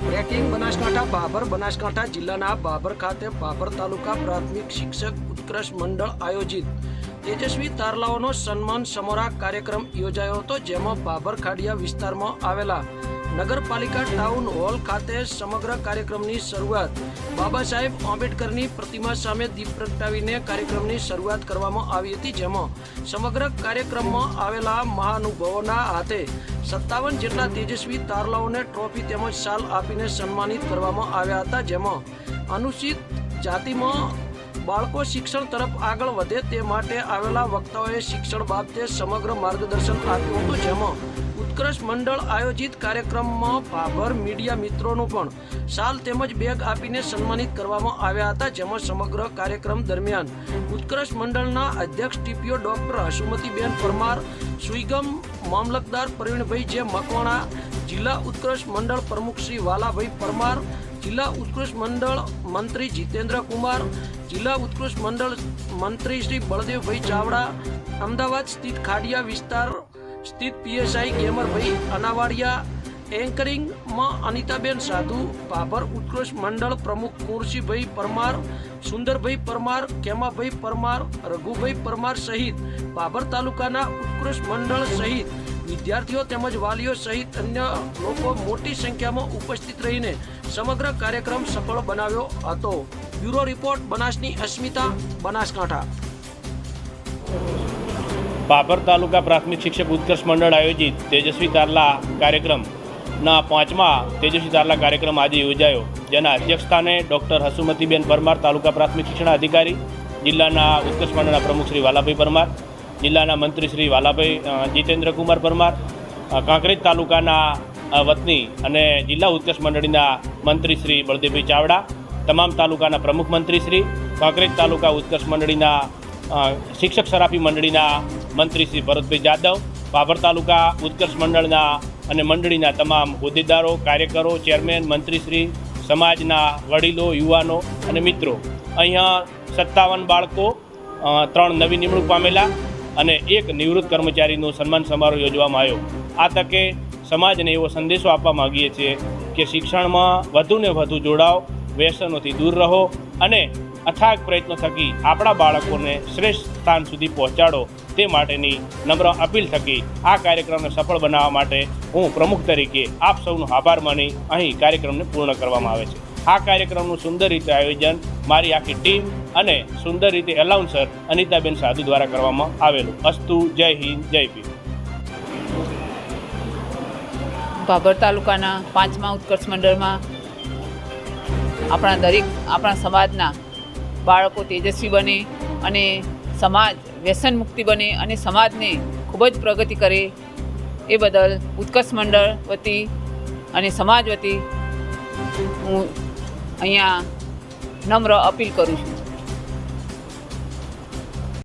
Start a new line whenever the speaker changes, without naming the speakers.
Breaking Banaskantha, Babur Banaskantha જિલ્લાના બાબર ખાતે બાબર તાલુકા પ્રાથમિક શિક્ષક ઉત્કર્ષ મંડળ આયોજિત તેજસ્વી તારલાઓનો સન્માન સમોરા કાર્યક્રમ યોજાયો હતો, જેમાં બાબર ખાડિયા વિસ્તારમાં આવેલા નગરપાલિકા ટાઉન હોલ ખાતે સમગ્ર કાર્યક્રમની શરૂઆત બાબા સાહેબ આંબેડકરની પ્રતિમા સામે દીપ પ્રગટાવીને કાર્યક્રમની શરૂઆત કરવામાં આવી હતી, જેમાં સમગ્ર કાર્યક્રમમાં આવેલા મહાનુભાવોના હાથે સત્તાવન જેટલા તેજસ્વી તારલાઓને ટ્રોફી તેમજ શાલ આપીને સન્માનિત કરવામાં આવ્યા હતા, જેમાં અનુસૂચિત જાતિમાં બાળકો શિક્ષણ તરફ આગળ વધે તે માટે આવેલા વક્તાઓએ શિક્ષણ બાબતે સમગ્ર માર્ગદર્શન આપ્યું હતું. જેમાં ઉત્કર્ષ મંડળ આયોજિત કાર્યક્રમમાં ભાભર મીડિયા મિત્રોનું પણ શાલ તેમજ બેગ આપીને સન્માનિત કરવામાં આવ્યા હતા. જેમાં સમગ્ર કાર્યક્રમ દરમિયાન ઉત્કર્ષ મંડળના અધ્યક્ષ ટીપીઓ ડોક્ટર હસુમતીબેન પરમાર, સુઈગમ મામલતદાર પ્રવીણભાઈ જે મકવાણા, જિલ્લા ઉત્કર્ષ મંડળ પ્રમુખ શ્રી વાલાભાઈ પરમાર જિલ્લા ઉત્કૃષ્ટ મંડળ મંત્રી જીતેન્દ્ર કુમાર, જિલ્લા ઉત્કૃષ્ટ મંડળ મંત્રી શ્રી બળદેવભાઈ ચાવડા, અમદાવાદ સ્થિત ખાડિયા વિસ્તાર સ્થિત પીએસઆઈ ગેમરભાઈ અનાવાડિયા, એન્કરિંગમાં અનિતાબેન સાધુ, બાબર ઉત્કૃષ્ટ મંડળ પ્રમુખ કુરશીભાઈ પરમાર, સુંદરભાઈ પરમાર, કેમાભાઈ પરમાર, રઘુભાઈ પરમાર સહિત બાબર તાલુકાના ઉત્કૃષ્ટ મંડળ સહિત વિદ્યાર્થીઓ તેમજ વાલીઓ સહિત અન્ય લોકો મોટી સંખ્યામાં ઉપસ્થિત રહીને સમગ્ર કાર્યક્રમ સફળ બનાવ્યો હતો. બ્યુરો રિપોર્ટ, બનાસની અસ્મિતા, બનાસકાંઠા.
બાબર તાલુકા પ્રાથમિક શિક્ષક ઉત્કર્ષ મંડળ આયોજિત તેજસ્વી તારલા કાર્યક્રમના પાંચમા તેજસ્વી તારલા કાર્યક્રમ આજે યોજાયો. જેના અધ્યક્ષસ્થાને ડૉક્ટર હસુમતીબેન પરમાર, તાલુકા પ્રાથમિક શિક્ષણ અધિકારી જિલ્લાના ઉત્કર્ષ મંડળના પ્રમુખ શ્રી વાલાભાઈ પરમાર જિલ્લાના મંત્રી શ્રી વાલાભાઈ જીતેન્દ્ર જીતેન્દ્રકુમાર પરમાર કાંકરેજ તાલુકાના વતની અને જિલ્લા ઉત્કર્ષ મંડળીના મંત્રી શ્રી બળદેવભાઈ ચાવડા, તમામ તાલુકાના પ્રમુખ મંત્રી શ્રી, કાંકરેજ તાલુકા ઉત્કર્ષ મંડળીના શિક્ષક સરાફી મંડળીના મંત્રી શ્રી ભરતભાઈ જાદવ બાબર તાલુકા ઉત્કર્ષ મંડળના અને મંડળીના તમામ હોદ્દેદારો, કાર્યકરો, ચેરમેન મંત્રીશ્રી સમાજના વડીલો, યુવાનો અને મિત્રો. અહીંયા સત્તાવન બાળકો ત્રણ નવી નિમણૂક પામેલા. અને એક નિવૃત્ત કર્મચારીનો સન્માન સમારોહ યોજવામાં આવ્યો. આ તકે સમાજને એવો સંદેશો આપવા માગીએ છીએ કે શિક્ષણમાં વધુને વધુ જોડાઓ વ્યસનોથી દૂર રહો અને અથાગ પ્રયત્નો થકી આપણા બાળકોને શ્રેષ્ઠ સ્થાન સુધી પહોંચાડો. તે માટેની નમ્ર અપીલ થકી આ કાર્યક્રમને સફળ બનાવવા માટે હું પ્રમુખ તરીકે આપ સૌનો આભાર માની અહીં કાર્યક્રમને પૂર્ણ કરવામાં આવે છે. આ કાર્યક્રમનું સુંદર રીતે આયોજન મારી આખી ટીમ અને સુંદર રીતે એલાઉન્સર અનિતાબેન સાધુ દ્વારા કરવામાં આવેલું. અસ્તુ, જય હિન્દ, જય ભીમ.
ભાભર તાલુકાના પાંચમા ઉત્કર્ષ મંડળમાં આપણા દરેક, આપણા સમાજના બાળકો તેજસ્વી બને અને સમાજ વ્યસન મુક્તિ બને અને સમાજને ખૂબ જ પ્રગતિ કરે એ બદલ ઉત્કર્ષ મંડળ વતી અને સમાજ વતી હું અહીંયા નમ્ર અપીલ કરું છું.